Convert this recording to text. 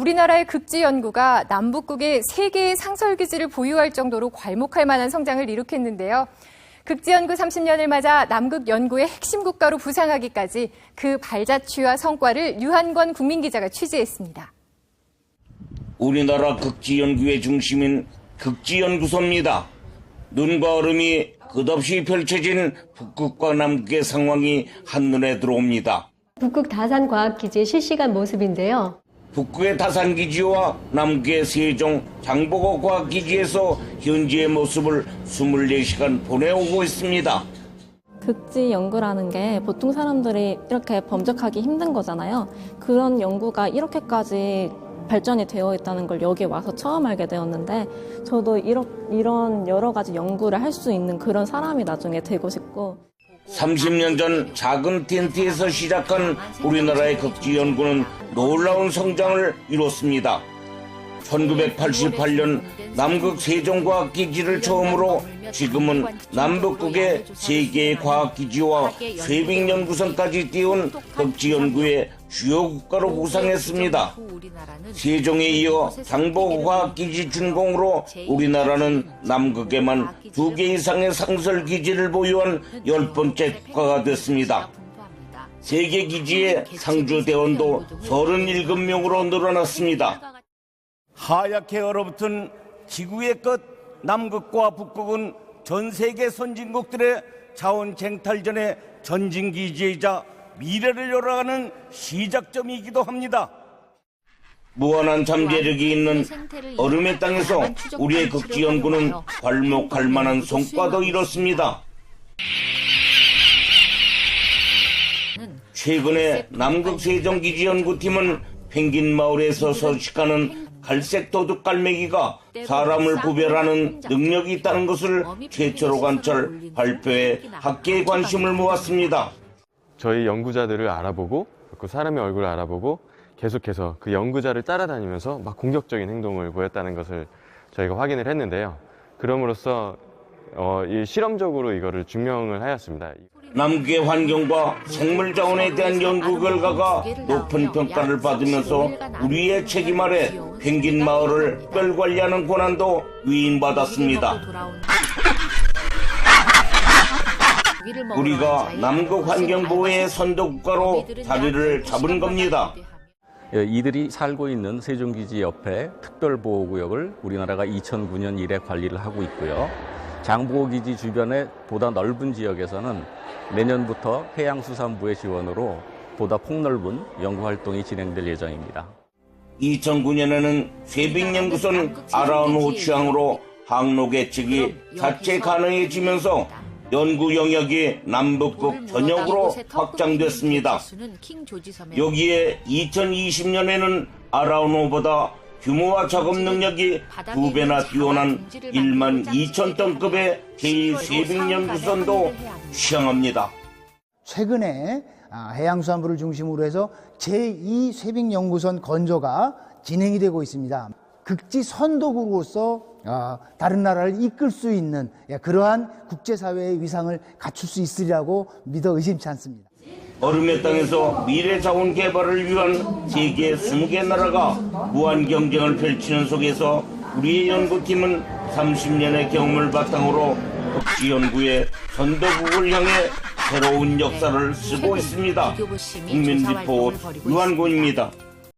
우리나라의 극지 연구가 남북국의 세 개의 상설 기지를 보유할 정도로 괄목할 만한 성장을 이룩했는데요. 극지 연구 30년을 맞아 남극 연구의 핵심 국가로 부상하기까지 그 발자취와 성과를 유한권 국민기자가 취재했습니다. 우리나라 극지 연구의 중심인 극지 연구소입니다. 눈과 얼음이 끝없이 펼쳐진 북극과 남극의 상황이 한눈에 들어옵니다. 북극 다산 과학기지의 실시간 모습인데요. 북극의 다산기지와 남극의 세종 장보고 과학기지에서 현재의 모습을 24시간 보내오고 있습니다. 극지 연구라는 게 보통 사람들이 이렇게 범접하기 힘든 거잖아요. 그런 연구가 이렇게까지 발전이 되어 있다는 걸 여기에 와서 처음 알게 되었는데 저도 이런 여러 가지 연구를 할 수 있는 그런 사람이 나중에 되고 싶고 30년 전 작은 텐트에서 시작한 우리나라의 극지 연구는 놀라운 성장을 이뤘습니다. 1988년 남극 세종과학기지를 처음으로 지금은 남북극의 세계의 과학기지와 쇠빙연구선까지 띄운 극지연구의 주요 국가로 부상했습니다. 세종에 이어 장보과학기지 준공으로 우리나라는 남극에만 두 개 이상의 상설기지를 보유한 열 번째 국가가 됐습니다. 세계 기지의 상주 대원도 37명으로 늘어났습니다. 하얗게 얼어붙은 지구의 끝 남극과 북극은 전 세계 선진국들의 자원 쟁탈전의 전진기지이자 미래를 열어가는 시작점이기도 합니다. 무한한 잠재력이 있는 얼음의 땅에서 우리의 극지 연구는 괄목할 만한 성과도 이뤘습니다. 최근에 남극 세종기지 연구팀은 펭귄 마을에서 서식하는 갈색 도둑 갈매기가 사람을 구별하는 능력이 있다는 것을 최초로 관찰 발표해 학계의 관심을 모았습니다. 저희 연구자들을 알아보고 그 사람의 얼굴을 알아보고 계속해서 그 연구자를 따라다니면서 막 공격적인 행동을 보였다는 것을 저희가 확인을 했는데요. 그럼으로써 어, 이 실험적으로 이거를 증명을 하였습니다. 남극의 환경과 생물 자원에 대한 연구 결과가 높은 평가를 받으면서 우리의 책임 아래 펭귄 마을을 특별 관리하는 권한도 위임받았습니다. 우리가 남극 환경 보호의 선도 국가로 자리를 잡은 겁니다. 예, 이들이 살고 있는 세종기지 옆에 특별보호구역을 우리나라가 2009년 이래 관리를 하고 있고요. 장보고기지 주변의 보다 넓은 지역에서는 내년부터 해양수산부의 지원으로 보다 폭넓은 연구활동이 진행될 예정입니다. 2009년에는 쇠빙연구소는 아라운호 취항으로 항로 개측이 자체 가능해지면서 연구 영역이 남북극 전역으로 확장됐습니다. 여기에 2020년에는 아라운호보다 규모와 작업 능력이 두 배나 뛰어난 1만 2천 톤급의 제2쇠빙연구선도 취항합니다. 최근에 아, 해양수산부를 중심으로 해서 제2 쇠빙연구선 건조가 진행이 되고 있습니다. 극지 선도국으로서 아, 다른 나라를 이끌 수 있는 예, 그러한 국제사회의 위상을 갖출 수 있으리라고 믿어 의심치 않습니다. 얼음의 땅에서 미래 자원 개발을 위한 세계 20개 나라가 무한 경쟁을 펼치는 속에서 우리의 연구팀은 30년의 경험을 바탕으로 흑지 연구의 선도국을 향해 새로운 역사를 쓰고 있습니다. 국민 리포트 유한곤입니다.